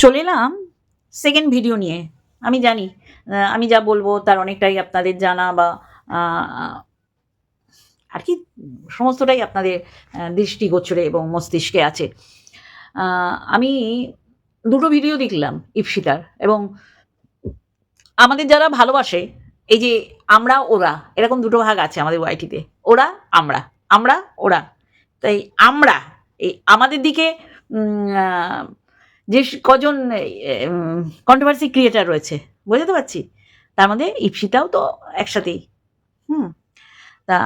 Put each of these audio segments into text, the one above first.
চলে এলাম second video নিয়ে। আমি জানি আমি যা বলব তার অনেকটাই আপনাদের জানা বা আর কি সমস্তটাই আপনাদের দৃষ্টিগোচরে এবং মস্তিষ্কে আছে। আমি দুটো ভিডিও দেখলাম ইপসিতার এবং আমাদের যারা ভালোবাসে, এই যে আমরা, ওরা, এরকম দুটো ভাগ আছে আমাদের ওয়াইটিতে ওরা, আমরা। আমরা, ওরা। তাই আমরা, এই আমাদের দিকে যে কজন কন্ট্রোভার্সি ক্রিয়েটার রয়েছে, বুঝতে পারছি? তার মধ্যে ইপসিতাও তো একসাথেই। হুম। তা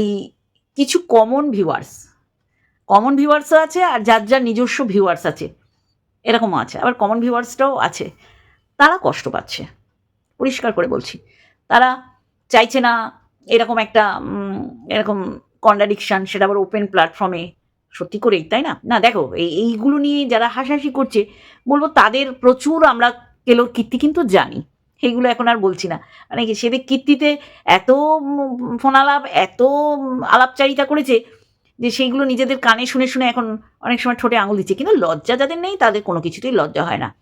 এই কিছু কমন ভিউয়ার্স কমন ভিউয়ার্সও আছে আর যার যার নিজস্ব ভিউয়ার্স আছে। এরকমও আছে, আবার কমন ভিউয়ার্সটাও আছে। তারা কষ্ট পাচ্ছে। পরিষ্কার করে বলছি। তারা চাইছে না এরকম একটা এরকম কন্ট্রাডিকশান সেটা আবার ওপেন প্ল্যাটফর্মে সত্যি করেই, তাই না? না, দেখো, এই, এইগুলো নিয়ে যারা হাসাহাসি করছে, বলব তাদের প্রচুর আমরা কেলোর কীর্তি কিন্তু জানি। সেইগুলো এখন আর বলছি না। মানে সেদের কীর্তিতে এত ফোনালাপ, এত আলাপচারিতা করেছে যে সেইগুলো নিজেদের কানে শুনে শুনে এখন অনেক সময় ঠোঁটে আঙুল দিচ্ছে, কিন্তু লজ্জা যাদের নেই তাদের কোনো কিছুতেই লজ্জা হয় না।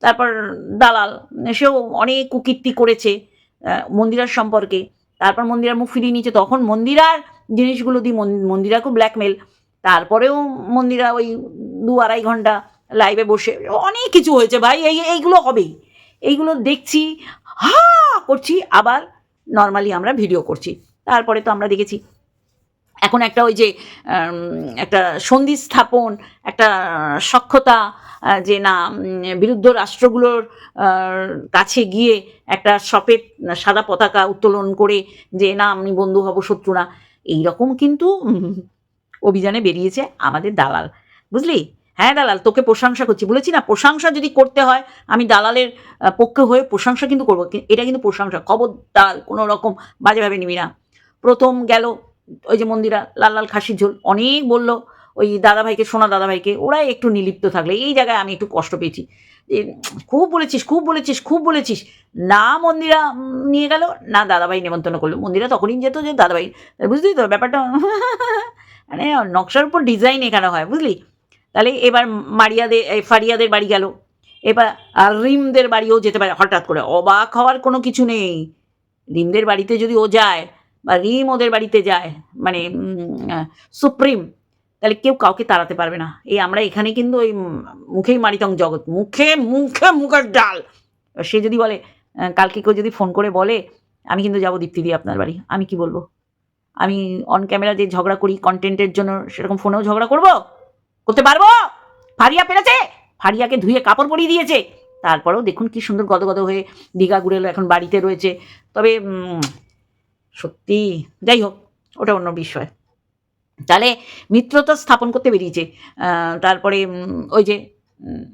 তারপর দালাল, সেও অনেক কুকীর্তি করেছে মন্দিরার সম্পর্কে। তারপর মন্দিরার মুখ ফিরিয়ে নিয়েছে, তখন মন্দিরার জিনিসগুলো দিয়ে মন- মন্দিরাকেও ব্ল্যাকমেল তারপরেও মন্দিরা ওই দু আড়াই ঘণ্টা লাইভে বসে, অনেক কিছু হয়েছে ভাই, এই, এইগুলো হবেই। এইগুলো দেখছি, হা করছি, আবার নর্মালি আমরা ভিডিও করছি। তারপরে তো আমরা দেখেছি এখন একটা ওই যে একটা সন্ধি স্থাপন একটা সক্ষতা যে না বিরুদ্ধ রাষ্ট্রগুলোর কাছে গিয়ে একটা শপের সাদা পতাকা উত্তোলন করে যে না, আমি বন্ধু হব, শত্রু না। এইরকম কিন্তু অভিযানে বেরিয়েছে আমাদের দালাল। বুঝলি? হ্যাঁ দালাল, তোকে প্রশংসা করছি। বলেছি না, প্রশংসা যদি করতে হয়, আমি দালালের পক্ষে হয়ে প্রশংসা কিন্তু করব। এটা কিন্তু প্রশংসা। খবরদার কোনো রকম বাজেভাবে নিবি না। প্রথম গেল ওই যে মন্দিরা, লাল লাল খাসির ঝোল, অনেক বলল, ওই দাদাভাইকে, সোনা দাদাভাইকে, ওরাই একটু নিলিপ্ত থাকলে। এই জায়গায় আমি একটু কষ্ট পেয়েছি। খুব বলেছিস খুব বলেছিস খুব বলেছিস। না মন্দিরা নিয়ে গেল, না দাদাভাই নেমন্তন্ন করল। মন্দিরা তখনই যেত যে দাদাভাই, বুঝলি তো ব্যাপারটা? মানে নকশার উপর ডিজাইন এখানে হয়, বুঝলি? তাহলে এবার মারিয়াদের ফারিয়াদের বাড়ি গেল। এবার আর রিমদের বাড়িও যেতে পারে। হঠাৎ করে অবাক হওয়ার কোনো কিছু নেই। রিমদের বাড়িতে যদি ও যায় বা রিম ওদের বাড়িতে যায় মানে সুপ্রিম, তাহলে কেউ কাউকে তাড়াতে পারবে না। এই আমরা এখানে কিন্তু ওই মুখেই মারিতং জগৎ, মুখে মুখে মুখের ডাল। সে যদি বলে কালকে কেউ যদি ফোন করে বলে, আমি কিন্তু যাব দীপ্তি দিয়ে আপনার বাড়ি, আমি কি বলব? আমি অন ক্যামেরা যে ঝগড়া করি কন্টেন্টের জন্য, সেরকম ফোনেও ঝগড়া করব? করতে পারব? ফারিয়া পেরেছে? ফারিয়াকে ধুয়ে কাপড় পরিয়ে দিয়েছে। তারপরেও দেখুন কি সুন্দর গদগদ হয়ে দীঘা ঘুরে এখন বাড়িতে রয়েছে। তবে সত্যি? যাই হোক ওটা অন্য বিষয়। তাহলে মিত্রতা স্থাপন করতে বেরিয়েছে। তারপরে ওই যে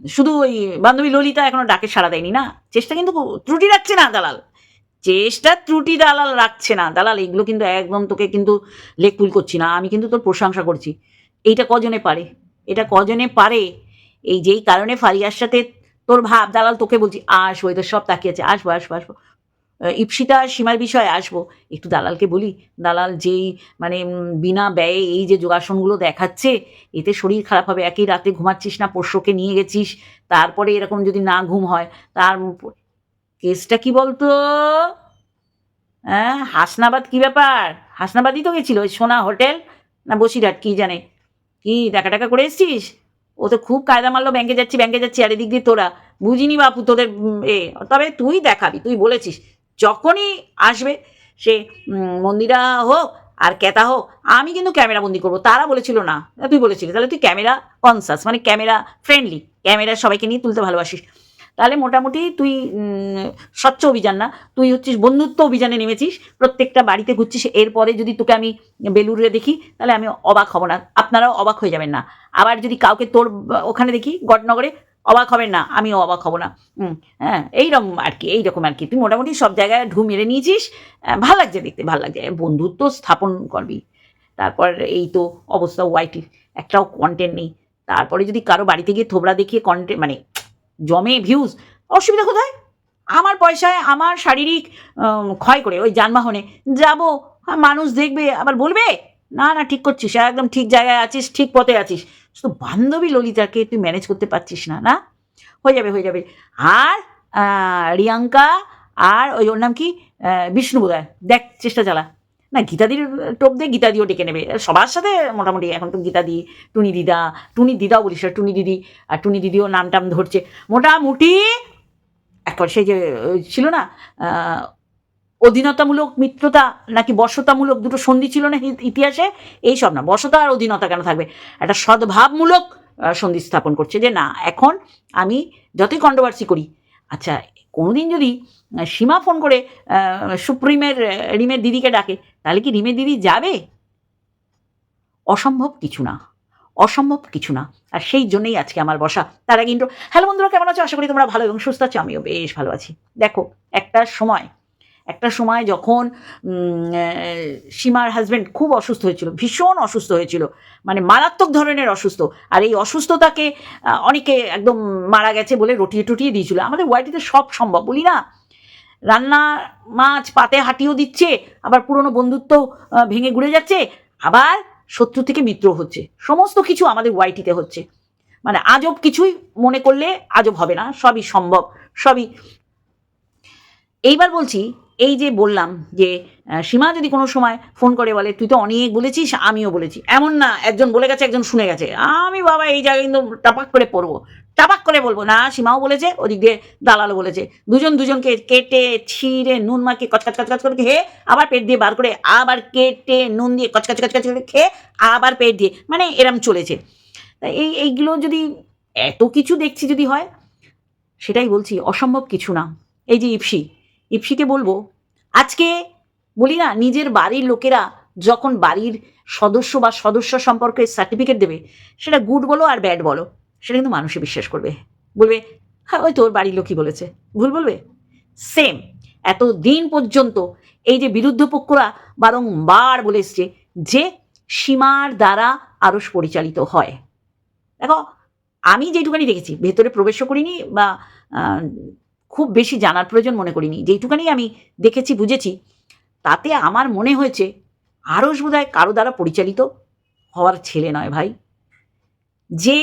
শুধু ওই বান্ধবী ললিতা এখনও ডাকে সাড়া দেয়নি না? চেষ্টা কিন্তু ত্রুটি রাখছে না দালাল। চেষ্টা ত্রুটি দালাল রাখছে না। দালাল এগুলো কিন্তু একদম তোকে কিন্তু লেক পুল করছি না। আমি কিন্তু তোর প্রশংসা করছি। এইটা কজনে পারে? এটা কজনে পারে? এই যেই কারণে ফারিয়ার সাথে তোর ভাব দালাল তোকে বলছি আস আসব তো সব তাকিয়েছে আসব আসব আসব আহ, ইপসিতা সীমার বিষয়ে আসব। একটু দালালকে বলি, দালাল যেই মানে বিনা ব্যয়ে এই যে যোগাসনগুলো দেখাচ্ছে, এতে শরীর খারাপ হবে, একই রাতে ঘুমাচ্ছিস না, পোষ্যকে নিয়ে গেছিস, তারপরে এরকম যদি না ঘুম হয়, তার কেসটা কি বলতো? হ্যাঁ হাসনাবাদ কি ব্যাপার? হাসনাবাদই তো গেছিল, ওই সোনা হোটেল না বসিরহাট, কি জানে? কি টাকা টাকা করে এসছিস? ও তো খুব কায়দা মারলো ব্যাংকে যাচ্ছি ব্যাংকে যাচ্ছি, আর এদিক দিয়ে তোরা। বুঝিনি বাপু তোদের এ, তবে তুই দেখাবি, তুই বলেছিস। যখনই আসবে, সে মন্দিরা হোক আর ক্যাতা হোক, আমি কিন্তু ক্যামেরা বন্দি করব। তারা বলেছিল না। তুই বলেছিলি। তাহলে তুই ক্যামেরা কনসাস মানে ক্যামেরা ফ্রেন্ডলি ক্যামেরা সবাইকে নিয়ে তুলতে ভালোবাসিস। তাহলে মোটামুটি তুই স্বচ্ছ অভিযান না, তুই হচ্ছিস বন্ধুত্ব অভিযানে নেমেছিস, প্রত্যেকটা বাড়িতে ঘুরছিস। এরপরে যদি তোকে আমি বেলুরে দেখি, তাহলে আমি অবাক হব না। আপনারাও অবাক হয়ে যাবেন না। আবার যদি কাউকে তোর, ওখানে দেখি, গডনগরে অবাক হবে না, আমিও অবাক হব না। হ্যাঁ এইরকম আর কি, এইরকম আর কি। তুই মোটামুটি সব জায়গায় ঢু মেরে নিয়েছিস ভালো লাগছে দেখতে, ভালো লাগছে। বন্ধুত্ব স্থাপন করবি। তারপর এই তো অবস্থা ওয়াইটির একটাও কন্টেন্ট নেই। তারপরে যদি কারও বাড়িতে গিয়ে থোবড়া দেখিয়ে কন্টেন্ট মানে জমে ভিউজ অসুবিধা কোথায়? আমার পয়সায়, আমার শারীরিক ক্ষয় করে, ওই যানবাহনে যাব, মানুষ দেখবে, আবার বলবে, না না, ঠিক করছিস, একদম ঠিক জায়গায় আছিস, ঠিক পথে আছিস। শুধু বান্ধবী ললিতাকে তুই ম্যানেজ করতে পারছিস না না? হয়ে যাবে হয়ে যাবে। আর রিয়াঙ্কা আর ওই ওর নাম কি? বিষ্ণু বোধহয়। দেখ, চেষ্টা চালা। না গীতাদির টোপ দিয়ে গীতাদিও ডেকে নেবে। সবার সাথে মোটামুটি এখন তো গীতাদি টুনি দিদা, টুনি দিদাও বলিস টুনি দিদি, আর টুনি দিদিও নাম টাম ধরছে। মোটামুটি একবার সেই যে ছিল না অধীনতামূলক মিত্রতা নাকি বর্ষতামূলক দুটো সন্ধি ছিল না ইতিহাসে? এই সব না। বর্ষতা আর অধীনতা কেন থাকবে? একটা সদ্ভাবমূলক সন্ধি স্থাপন করছে যে না, এখন আমি যতই কন্ট্রোভার্সি করি আচ্ছা কোনোদিন যদি সীমা ফোন করে সুপ্রিমের রিমের দিদিকে ডাকে, তাহলে কি রিমের দিদি যাবে? অসম্ভব কিছু না। অসম্ভব কিছু না। আর সেই জন্যই আজকে আমার বসা। তার ইন্ট্রো হ্যালো বন্ধুরা, কেমন আছো? আশা করি তোমরা ভালো এবং সুস্থ আছো। আমিও বেশ ভালো আছি। দেখো, একটা সময় একটা সময় যখন সীমার হাজব্যান্ড খুব অসুস্থ হয়েছিল, ভীষণ অসুস্থ হয়েছিল মানে মারাত্মক ধরনের অসুস্থ। আর এই অসুস্থতাকে অনেকে একদম মারা গেছে বলে রটিয়ে টটিয়ে দিয়েছিল। আমাদের ওয়াইটিতে সব সম্ভব, বলি না? রান্না মাছ পাতে হাঁটিয়েও দিচ্ছে, আবার পুরনো বন্ধুত্ব ভেঙে ঘুরে যাচ্ছে, আবার শত্রু থেকে মিত্র হচ্ছে। সমস্ত কিছু আমাদের ওয়াইটিতে হচ্ছে। মানে আজব কিছুই মনে করলে আজব হবে না, সবই সম্ভব, সবই। এইবার বলছি এই যে বললাম যে সীমা যদি কোনো সময় ফোন করে বলে, তুই তো অনেক বলেছিস, আমিও বলেছি। এমন না, একজন বলে গেছে, একজন শুনে গেছে। আমি বাবা, এই জায়গায় কিন্তু টাপাক করে পড়ব। টাপাক করে বলব, না, সীমাও বলেছে, ওদিক দিয়ে দালালও বলেছে। দুজন দুজনকে কেটে, ছিঁড়ে, নুন মাকে কচকাচ কচকাচ করে খেয়ে, আবার পেট দিয়ে বার করে, আবার কেটে, নুন দিয়ে কচকাচ কচকাচ করে খেয়ে, আবার পেট দিয়ে মানে এরম চলেছে। এই, এইগুলো যদি এত কিছু দেখছি যদি হয়, সেটাই বলছি, অসম্ভব কিছু না। এই যে ইপসি ইপসিকে বলব, আজকে বলি না, নিজের বাড়ির লোকেরা যখন বাড়ির সদস্য বা সদস্য সম্পর্কে সার্টিফিকেট দেবে, সেটা গুড বলো আর ব্যাড বলো, সেটা কিন্তু মানুষে বিশ্বাস করবে। বলবে হ্যাঁ ওই তোর বাড়ির লোকই বলেছে। ভুল বলবে? সেম এত দিন পর্যন্ত এই যে বিরুদ্ধ পক্ষরা বারংবার বলে এসছে যে সীমার দ্বারা আরস পরিচালিত হয়। দেখো, আমি যেটুকানি দেখেছি, ভেতরে প্রবেশও করিনি বা খুব বেশি জানার প্রয়োজন মনে করিনি। যেটুকানি আমি দেখেছি, বুঝেছি, তাতে আমার মনে হয়েছে আরস বোধহয় কারও দ্বারা পরিচালিত হওয়ার ছেলে নয় ভাই। যে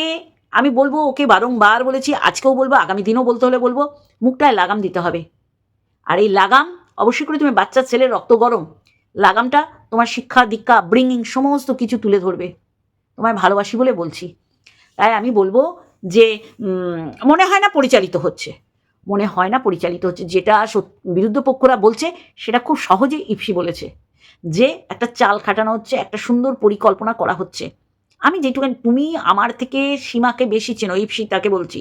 আমি বলব, ওকে বারংবার বলেছি, আজকেও বলব, আগামী দিনও বলতে হলে বলব, মুখটায় লাগাম দিতে হবে। আর এই লাগাম অবশ্যই করে তুমি বাচ্চার ছেলের রক্ত গরম, লাগামটা তোমার শিক্ষা, দীক্ষা ব্রিঙ্গিং সমস্ত কিছু তুলে ধরবে। তোমায় ভালোবাসি বলে বলছি। তাই আমি বলব যে মনে হয় না পরিচালিত হচ্ছে। মনে হয় না পরিচালিত হচ্ছে যেটা বিরুদ্ধ পক্ষরা বলছে সেটা খুব সহজে ইপসি বলেছে যে একটা চাল খাটানো হচ্ছে একটা সুন্দর পরিকল্পনা করা হচ্ছে আমি যেটুকুন তুমি আমার থেকে সীমাকে বেশি চেনো ইপসি তাকে বলছি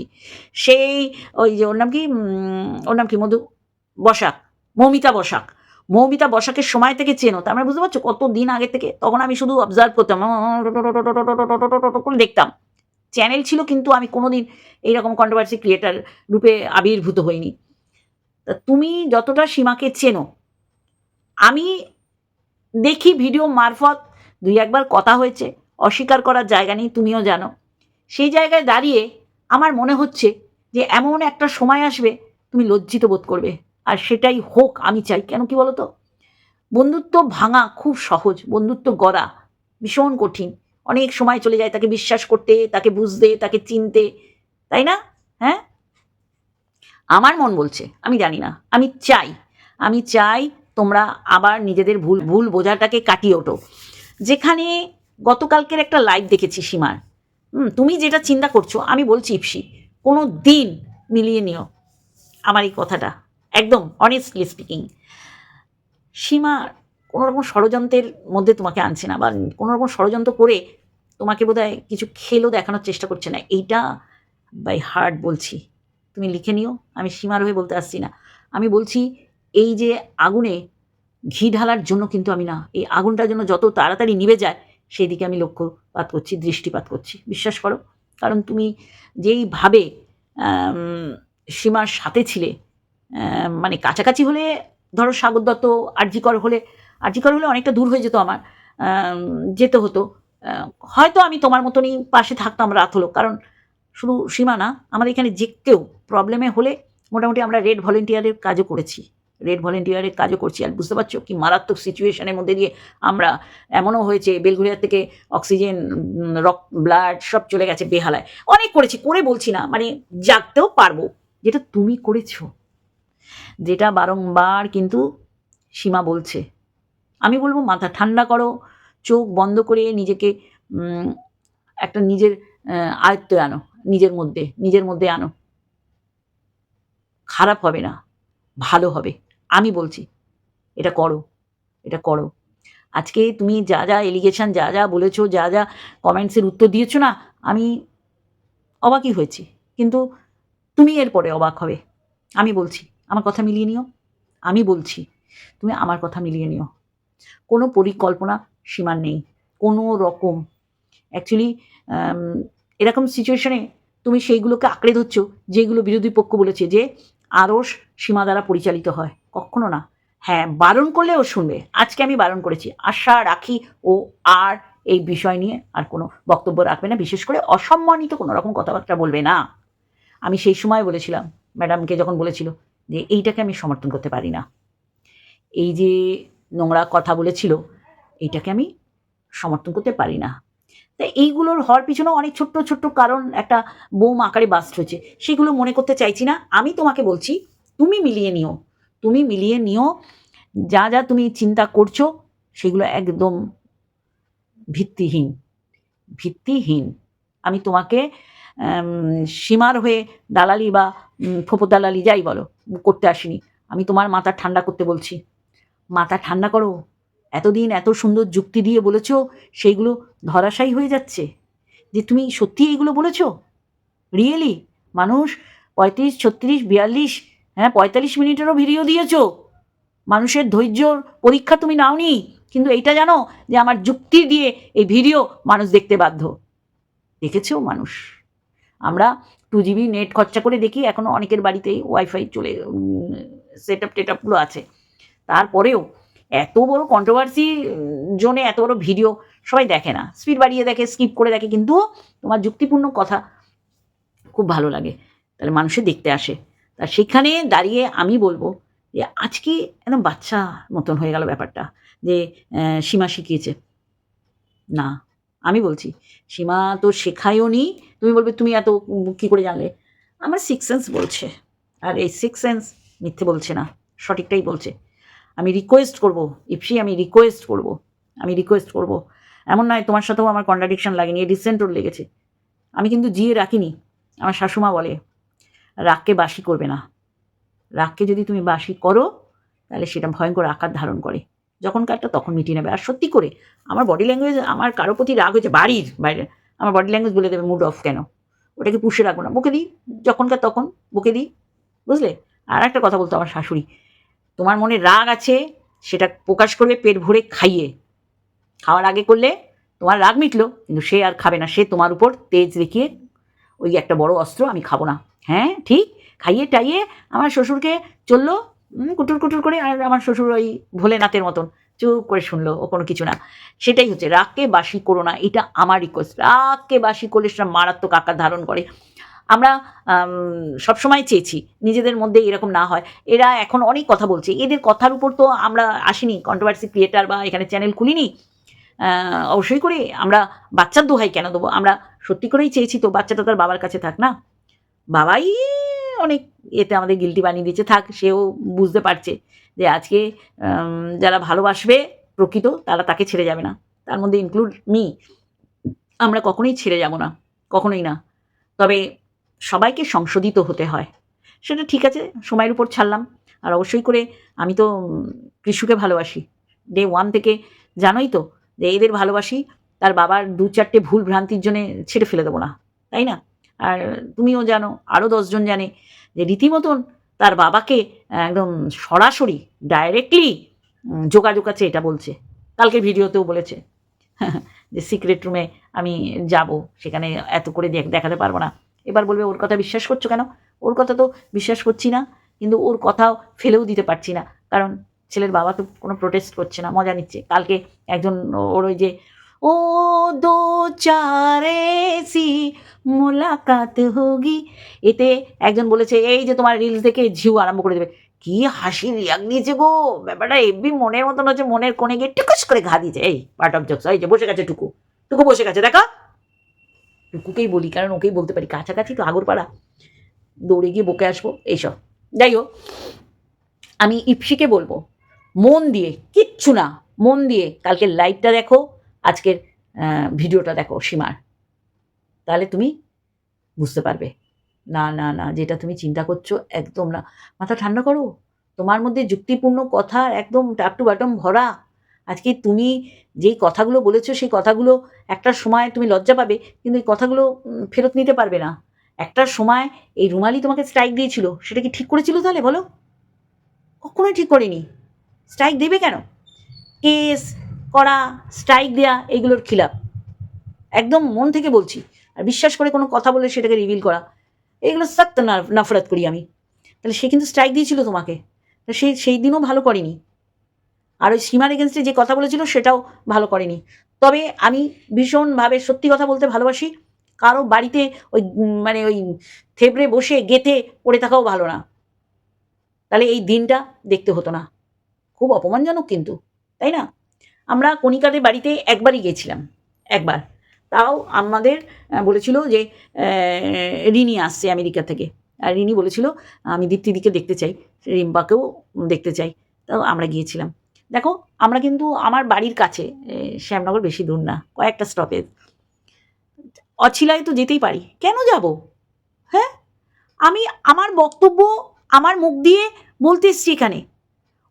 সেই ওই যে ওর নাম কি ওর নাম কি মধু বসাক মৌমিতা বসাক মৌমিতা বসাকের সময় থেকে চেনো তার মানে বুঝতে পারছ কত দিন আগে থেকে তখন আমি শুধু অবজার্ভ করতাম করে দেখতাম চ্যানেল ছিল, কিন্তু আমি কোনোদিন এইরকম কন্ট্রোভার্সি ক্রিয়েটার রূপে আবির্ভূত হইনি। তা তুমি যতটা সীমাকে চেনো, আমি দেখি ভিডিও মারফত দুই একবার কথা হয়েছে, অস্বীকার করার জায়গা নেই, তুমিও জানো। সেই জায়গায় দাঁড়িয়ে আমার মনে হচ্ছে যে এমন একটা সময় আসবে, তুমি লজ্জিত বোধ করবে। আর সেটাই হোক, আমি চাই। কেন কি বলো তো বন্ধুত্ব ভাঙা খুব সহজ, বন্ধুত্ব গড়া ভীষণ কঠিন। অনেক সময় চলে যায় তাকে বিশ্বাস করতে, তাকে বুঝতে, তাকে চিনতে। তাই না? হ্যাঁ? আমার মন বলছে, আমি জানি না, আমি চাই আমি চাই তোমরা আবার নিজেদের ভুল ভুল বোঝাটাকে কাটিয়ে ওঠো। যেখানে গতকালকের একটা লাইভ দেখেছি সীমার। হুম, তুমি যেটা চিন্তা করছ, আমি বলছি ইপসি, কোনো দিন মিলিয়ে নিও আমার এই কথাটা, একদম অনেস্টলি স্পিকিং সীমা কোনো রকম ষড়যন্ত্রের মধ্যে তোমাকে আনছে না বা কোনো রকম ষড়যন্ত্র করে তোমাকে বোধহয় কিছু খেলো দেখানোর চেষ্টা করছে না। এইটা বাই হার্ট বলছি। তুমি লিখে নিও আমি সীমার হয়ে বলতে আসছি না। আমি বলছি এই যে আগুনে ঘি ঢালার জন্য কিন্তু আমি না এই আগুনটার জন্য যত তাড়াতাড়ি নিভে যায় সেই দিকে আমি লক্ষ্যপাত করছি দৃষ্টিপাত করছি। বিশ্বাস করো কারণ তুমি যেইভাবে সীমার সাথে ছিলে মানে কাছাকাছি হলে ধরো সাগর দত্ত আরজিকর হলে আরজিকর হলে অনেকটা দূর হয়ে যেত আমার যেতে হতো। হয়তো আমি তোমার মতনই পাশে থাকতাম রাত হলো, কারণ শুধু সীমা না, আমাদের এখানে যে কেউ প্রবলেমে হলে মোটামুটি আমরা রেড ভলেন্টিয়ারের কাজও করেছি। রেড ভলেন্টিয়ারের কাজও করছি। আর বুঝতে পারছ কি মারাত্মক সিচুয়েশনের মধ্যে দিয়ে আমরা এমনও হয়েছে বেলঘুরিয়া থেকে অক্সিজেন রক ব্লাড সব চলে গেছে বেহালায়। অনেক করেছি, করে বলছি না মানে জাগতেও পারব। যেটা তুমি করেছ, যেটা বারংবার কিন্তু সীমা বলছে। আমি বলব মাথা ঠান্ডা করো, চোখ বন্ধ করে নিজেকে একটা নিজের আয়ত্তে আনো, নিজের মধ্যে নিজের মধ্যে আনো। খারাপ হবে না, ভালো হবে, আমি বলছি। এটা করো এটা করো। আজকে তুমি যা যা এলিগেশন যা যা বলেছ, যা যা কমেন্টসের উত্তর দিয়েছ না, আমি অবাকই হয়েছি। কিন্তু তুমি এরপরে অবাক হবে। আমি বলছি, আমার কথা মিলিয়ে নিও। আমি বলছি, তুমি আমার কথা মিলিয়ে নিও। কোনো পরিকল্পনা সীমার নেই, কোনো রকম। অ্যাকচুয়ালি এরকম সিচুয়েশনে তুমি সেইগুলোকে আঁকড়ে ধরছো, যেগুলো বিরোধী পক্ষ বলেছে যে আরস সীমা দ্বারা পরিচালিত হয়। কখনো না। হ্যাঁ বারণ করলে ও শুনবে। আজকে আমি বারণ করেছি। আশা রাখি ও আর এই বিষয় নিয়ে আর কোনো বক্তব্য রাখবে না। বিশেষ করে অসম্মানিত কোনো রকম কথাবার্তা বলবে না। আমি সেই সময় বলেছিলাম ম্যাডামকে যখন বলেছিল যে এইটাকে আমি সমর্থন করতে পারি না। এই যে নোংরা কথা বলেছিল, এটাকে আমি সমর্থন করতে পারি না। তাই এইগুলোর হওয়ার পিছনেও অনেক ছোট্ট ছোট্ট কারণ একটা বোম আকারে বাস্ট হয়েছে। সেগুলো মনে করতে চাইছি না। আমি তোমাকে বলছি, তুমি মিলিয়ে নিও। তুমি মিলিয়ে নিও, যা যা তুমি চিন্তা করছ, সেগুলো একদম ভিত্তিহীন। ভিত্তিহীন। আমি তোমাকে সীমার হয়ে দালালি বা ফোপর দালালি যাই বলো, করতে আসিনি। আমি তোমার মাথা ঠান্ডা করতে বলছি। মাথা ঠান্ডা করো। এতদিন এত সুন্দর যুক্তি দিয়ে বলেছ, সেইগুলো ধরাশায়ী হয়ে যাচ্ছে। যে তুমি সত্যি এইগুলো বলেছ? রিয়েলি মানুষ পঁয়ত্রিশ, ছত্রিশ, বিয়াল্লিশ হ্যাঁ পঁয়তাল্লিশ মিনিটেরও ভিডিও দিয়েছ। মানুষের ধৈর্যর পরীক্ষা তুমি নাওনি। কিন্তু এইটা জানো যে আমার যুক্তি দিয়ে এই ভিডিও মানুষ দেখতে বাধ্য। দেখেছ মানুষ? আমরা টু জিবি নেট খরচা করে দেখি এখনও অনেকের বাড়িতেই ওয়াইফাই চলে সেট আপ টেটআপগুলো আছে। তারপরেও এত বড় কন্ট্রোভার্সি জোনে এত বড় ভিডিও সবাই দেখে না। স্পিড বাড়িয়ে দেখে স্কিপ করে দেখে, কিন্তু তোমার যুক্তিপূর্ণ কথা খুব ভালো লাগে। তাহলে মানুষে দেখতে আসে। তা সেখানে দাঁড়িয়ে আমি বলব যে, আজকে একদম বাচ্চা মতন হয়ে গেল ব্যাপারটা যে সীমা শিখিয়েছে। না, আমি বলছি, সীমা তো শেখায়ও নি। তুমি বলবে, তুমি এত কি করে জানলে? আমার সিক্স সেন্স বলছে। আর এই সিক্স সেন্স মিথ্যে বলছে না, সঠিকটাই বলছে। আমি রিকোয়েস্ট করব ইপসি আমি রিকোয়েস্ট করব, আমি রিকোয়েস্ট করব। এমন নয়, তোমার সাথেও আমার কন্ট্রাডিকশন লাগেনি রিসেন্টও লেগেছে। আমি কিন্তু জিয়ে রাখিনি, আমার শাশুমা বলে, রাগকে বাসি করবে না। রাগকে যদি তুমি বাসি করো, তাহলে সেটা ভয়ঙ্কর আকার ধারণ করে। যখন কারটা তখন মিটিয়ে নেবে। আর সত্যি করে, আমার বডি ল্যাঙ্গুয়েজ আমার কারও প্রতি রাগ হয়েছে, বাড়ির বাইরে, আমার বডি ল্যাঙ্গুয়েজ বলে দেবে মুড অফ কেন? ওটাকে পুষে রাখব না। বকে দিই, যখনকার তখন বকে দিই, বুঝলে? আর একটা কথা বলতো আমার শাশুড়ি তোমার মনে রাগ আছে, সেটা প্রকাশ করবে পেট ভরে খাইয়ে। খাওয়ার আগে করলে তোমার রাগ মিটলো, কিন্তু সে আর খাবে না। সে তোমার উপর তেজ দেখিয়ে, ওই একটা বড় অস্ত্র আমি খাব না। হ্যাঁ ঠিক? খাইয়ে টাইয়ে আমার শ্বশুরকে চলল কুটুর কুটুর করে, আর আমার শ্বশুর ওই ভোলেনাথের মতন চুপ করে শুনলো ও কোনো কিছু না। সেটাই হচ্ছে, রাগকে বাসি করো না, এটা আমার রিকোয়েস্ট রাগকে বাসি করলে সেটা মারাত্মক আকার ধারণ করে। আমরা আম, সবসময় চেয়েছি নিজেদের মধ্যে এরকম না হয়। এরা এখন অনেক কথা বলছে। এদের কথার উপর তো আমরা আসিনি কন্ট্রোভার্সি ক্রিয়েটার বা এখানে চ্যানেল খুলিনি। অবশ্যই করে আমরা বাচ্চার দোহাই কেন দেবো? আমরা সত্যি করেই চেয়েছি তো বাচ্চাটা তার বাবার কাছে থাক না? বাবাই অনেক এতে আমাদের গিলটি বানিয়ে দিচ্ছে থাক সেও বুঝতে পারছে যে আজকে যারা ভালোবাসবে প্রকৃত তারা তাকে ছেড়ে যাবে না। তার মধ্যে ইনক্লুড মি আমরা কখনোই ছেড়ে যাব না। কখনোই না। তবে সবাইকে সংশোধিত হতে হয়। সেটা ঠিক আছে, সময়ের উপর ছাড়লাম। আর অবশ্যই করে আমি তো কৃষুকে ভালোবাসি। ডে ওয়ান থেকে জানোই তো যে এদের ভালোবাসি, তার বাবার দু চারটে ভুল ভ্রান্তির জন্যে ছেড়ে ফেলে দেবো না, তাই না? আর তুমিও জানো আরও দশজন জানে যে রীতিমতন তার বাবাকে একদম সরাসরি ডাইরেক্টলি যোগাযোগ আছে এটা বলছে। কালকে ভিডিওতেও বলেছে। যে সিক্রেট রুমে আমি যাব, সেখানে এত করে দেখাতে পারব না। এবার বলবে, ওর কথা বিশ্বাস করছ কেন? ওর কথা তো বিশ্বাস করছি না, কিন্তু ওর কথাও ফেলেও দিতে পারছি না, কারণ ছেলের বাবা তো কোনো প্রোটেস্ট করছে না, মজা নিচ্ছে। কালকে একজন ওর ওই যে, ও দো চার এসি মোলাকাত হোগি। এতে একজন বলেছে, এই যে তোমার রিলস দেখে ঝিউ আরম্ভ করে দেবে। কি হাসি রিয়াক দিয়েছে গো! ব্যাপারটা এমনি মনের মতন হচ্ছে, মনের কোণে গিয়ে টুকুস করে ঘা দিয়েছে। এই পার্ট অফ জোকস এই যে, বসে গেছে টুকু টুকু বসে গেছে, দেখা? টুকুকেই বলি, কারণ ওকেই বলতে পারি। কাছাকাছি তো আগরপাড়া। দৌড়ে গিয়ে বকে আসব এইসব যাই হোক, আমি ইপসিকে বলব, মন দিয়ে, কিচ্ছু না, মন দিয়ে কালকে লাইভটা দেখো, আজকের ভিডিওটা দেখো, সীমার। তাহলে তুমি বুঝতে পারবে। না না না, যেটা তুমি চিন্তা করছ, একদম না। মাথা ঠান্ডা করো। তোমার মধ্যে যুক্তিপূর্ণ কথা একদম টাপ টু বাটম ভরা। আজকে তুমি যেই কথাগুলো বলেছ, সেই কথাগুলো একটা সময় তুমি লজ্জা পাবে, কিন্তু এই কথাগুলো ফেরত নিতে পারবে না। একটা সময় এই রুমালি তোমাকে স্ট্রাইক দিয়েছিল, সেটা কি ঠিক করেছিল তাহলে বলো? কখনোই ঠিক করেনি। স্ট্রাইক দেবে কেন? কেস করা স্ট্রাইক দেয়া, এগুলোর খিলাফ একদম মন থেকে বলছি। আর বিশ্বাস করে কোনো কথা বলে সেটাকে রিভিল করা, এগুলো সত্য নফরত করি আমি। তাহলে সে কিন্তু স্ট্রাইক দিয়েছিল তোমাকে। তা সে, সেই দিনও ভালো করেনি। আর ওই সীমার এগেনস্টে যে কথা বলেছিল সেটাও ভালো করেনি। তবে আমি ভীষণভাবে সত্যি কথা বলতে ভালোবাসি। কারও বাড়িতে ওই মানে ওই থেবড়ে বসে গেথে পড়ে থাকাও ভালো না। তাহলে এই দিনটা দেখতে হতো না। খুব অপমানজনক কিন্তু, তাই না? আমরা কণিকাদের বাড়িতে একবারই গিয়েছিলাম একবার। তাও আমাদের বলেছিল যে রিনি আসছে আমেরিকা থেকে। আর রিনি বলেছিল, আমি দীপ্তিদিকে দেখতে চাই, রিম্পাকেও দেখতে চাই। তাও আমরা গিয়েছিলাম। দেখো, আমরা কিন্তু আমার বাড়ির কাছে শ্যামনগর বেশি দূর না, কয়েকটা স্টপেজ অছিলায় তো যেতেই পারি। কেন যাব? হ্যাঁ? আমি আমার বক্তব্য, আমার মুখ দিয়ে বলতে এসছি এখানে।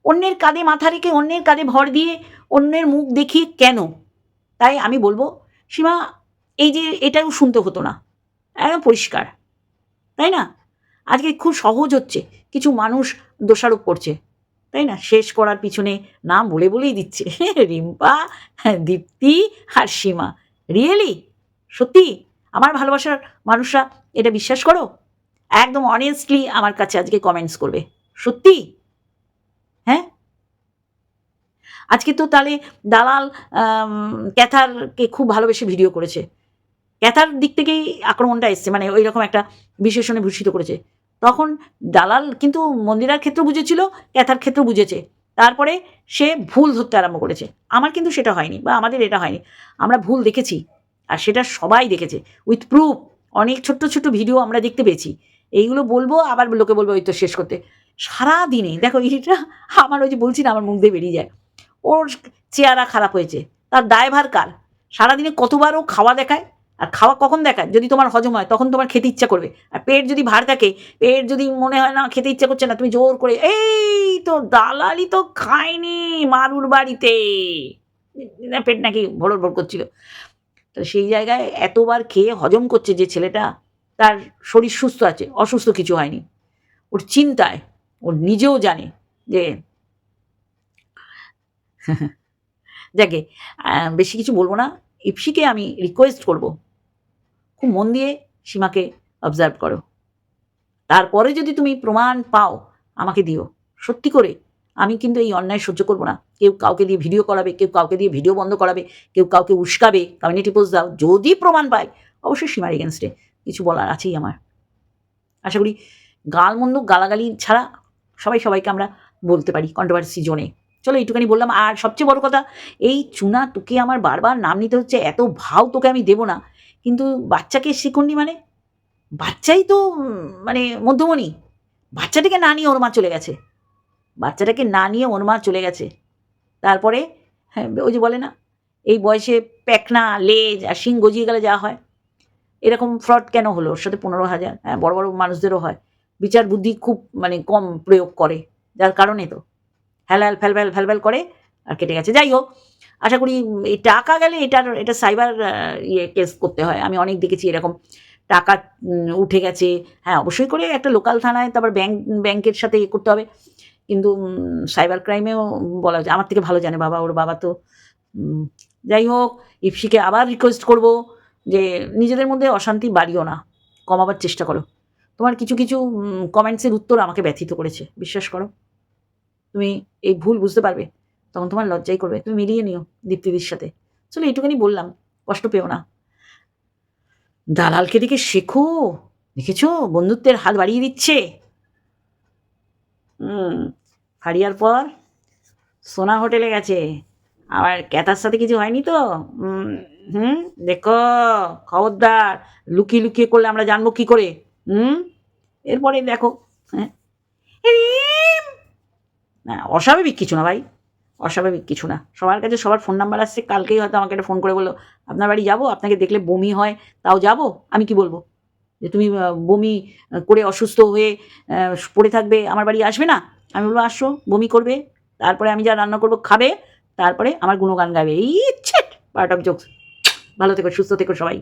অন্যের কাঁধে মাথা রেখে, অন্যের কাঁধে ভর দিয়ে অন্যের মুখ দেখিয়ে কেন? তাই আমি বলব, সীমা, এই যে এটাও শুনতে হতো না। একদম পরিষ্কার। তাই না? আজকে খুব সহজ হচ্ছে। কিছু মানুষ দোষারোপ করছে। তাই না? শেষ করার পিছনে নাম বলে বলেই দিচ্ছে। রিম্পা, দীপ্তি আর সীমা। রিয়েলি সত্যি? আমার ভালোবাসার মানুষরা এটা বিশ্বাস করো? একদম অনেস্টলি আমার কাছে আজকে কমেন্টস করবে। সত্যি? হ্যাঁ? আজকে তো তাহলে দালাল ক্যাথারকে খুব ভালোবেসে ভিডিও করেছে। ক্যাথার দিক থেকেই আক্রমণটা এসছে মানে ওই রকম একটা বিশেষণে ভূষিত করেছে। তখন দালাল কিন্তু মন্দিরার ক্ষেত্র বুঝেছিল, ক্যাথার ক্ষেত্র বুঝেছে। তারপরে সে ভুল ধরতে আরম্ভ করেছে। আমার কিন্তু সেটা হয়নি বা আমাদের এটা হয়নি। আমরা ভুল দেখেছি আর সেটা সবাই দেখেছে উইথ প্রুফ। অনেক ছোট্ট ছোট্ট ভিডিও আমরা দেখতে পেয়েছি। এইগুলো বলব, আবার লোকে বলব ওই তো শেষ করতে। সারা দিনে দেখো এটা আমার ওই যে বলছি না, আমার মুখ দিয়ে বেরিয়ে যায়। ওর চেহারা খারাপ হয়েছে। তার দায়ভার কার? সারাদিনে কতবার ও খাওয়া দেখায়? আর খাওয়া কখন দেখায়? যদি তোমার হজম হয়, তখন তোমার খেতে ইচ্ছা করবে। আর পেট যদি ভার থাকে, পেট যদি মনে হয় না, খেতে ইচ্ছা করছে না, তুমি জোর করে, এই তো দালালি তো খায়নি মারুর বাড়িতে। পেট নাকি ভোর ভোর করছিল। তো সেই জায়গায় এতবার খেয়ে হজম করছে যে ছেলেটা, তার শরীর সুস্থ আছে, অসুস্থ কিছু হয়নি। ওর চিন্তায়, ওর নিজেও জানে যে যাকে বেশি কিছু বলব না। ইপসিকে আমি রিকোয়েস্ট করব। খুব মন দিয়ে সীমাকে অবজার্ভ করো। তারপরে যদি তুমি প্রমাণ পাও, আমাকে দিও। সত্যি করে, আমি কিন্তু এই অন্যায় সহ্য করব না। কেউ কাউকে দিয়ে ভিডিও করাবে, কেউ কাউকে দিয়ে ভিডিও বন্ধ করাবে, কেউ কাউকে উস্কাবে। কমিউনিটি পোস্ট দাও। যদি প্রমাণ পায়, অবশ্যই সীমার এগেনস্টে কিছু বলার আছেই আমার। আশা করি গালমন্দ গালাগালি ছাড়া সবাই সবাইকে আমরা বলতে পারি কন্ট্রোভার্সি জোনে চলো এইটুখানি বললাম। আর সবচেয়ে বড় কথা, এই চুনা তোকে আমার বারবার নাম নিতে হচ্ছে, এত ভাও তোকে আমি দেবো না। কিন্তু বাচ্চাকে শিখুননি মানে? বাচ্চাই তো মানে মধ্যমণি। বাচ্চাটাকে না নিয়ে ওর মা চলে গেছে। বাচ্চাটাকে না নিয়ে ওর মা চলে গেছে। তারপরে হ্যাঁ ওই যে বলে না, এই বয়সে প্যাকনা, লেজ আর শিং গজিয়ে গেলে যা হয়। এরকম ফ্রড কেন হলো? ওর সাথে পনেরো হাজার হ্যাঁ বড় বড় মানুষদেরও হয়। বিচার বুদ্ধি খুব মানে কম প্রয়োগ করে। যার কারণে তো। হ্যালাল ফ্যালফ্যাল ফ্যালফ্যাল করে আর কেটে গেছে। যাই হোক আশা করি এই টাকা গেলে এটার এটা সাইবার ইয়ে কেস করতে হয়। আমি অনেক দেখেছি এরকম টাকা উঠে গেছে। হ্যাঁ অবশ্যই করে একটা লোকাল থানায় তারপর ব্যাংক ব্যাংকের সাথে ইয়ে করতে হবে। কিন্তু সাইবার ক্রাইমেও বলা যায়, আমার থেকে ভালো জানে বাবা, ওর বাবা তো যাই হোক ইপসিকে আবার রিকোয়েস্ট করব যে নিজেদের মধ্যে অশান্তি বাড়িও না, কমাবার চেষ্টা করো। তোমার কিছু কিছু কমেন্টসের উত্তর আমাকে ব্যথিত করেছে, বিশ্বাস করো। তুমি এই ভুল বুঝতে পারবে। তখন তোমার লজ্জাই করবে। তুমি মিলিয়ে নিও দীপ্তিদির সাথে। চলো এইটুখানি বললাম কষ্ট পেও না। দালালকে দেখে শেখো দেখেছ? বন্ধুত্বের হাত বাড়িয়ে দিচ্ছে। হুম পর সোনা হোটেলে গেছে। আবার ক্যাতার সাথে কিছু হয়নি তো? হুম, দেখো খবরদার লুকিয়ে লুকিয়ে করলে আমরা জানব কি করে? হুম এরপরে দেখো হ্যাঁ। অস্বাভাবিক কিছু না ভাই। অস্বাভাবিক কিছু না। সবার কাছে সবার ফোন নাম্বার আসছে, কালকেই হয়তো আমাকে একটা ফোন করে বলল, আপনার বাড়ি যাব? আপনাকে দেখলে বমি হয়, তাও যাব? আমি কি বলব? যে তুমি বমি করে অসুস্থ হয়ে পড়ে থাকবে, আমার বাড়ি আসবে না? আমি বলব আসো, বমি করবে, তারপরে আমি যা রান্না করব খাবে, তারপরে আমার গুণগান গাবে। এই ইচ্ছে পার্ট অফ জোকস ভালো থেকো, সুস্থ থেকো সবাই।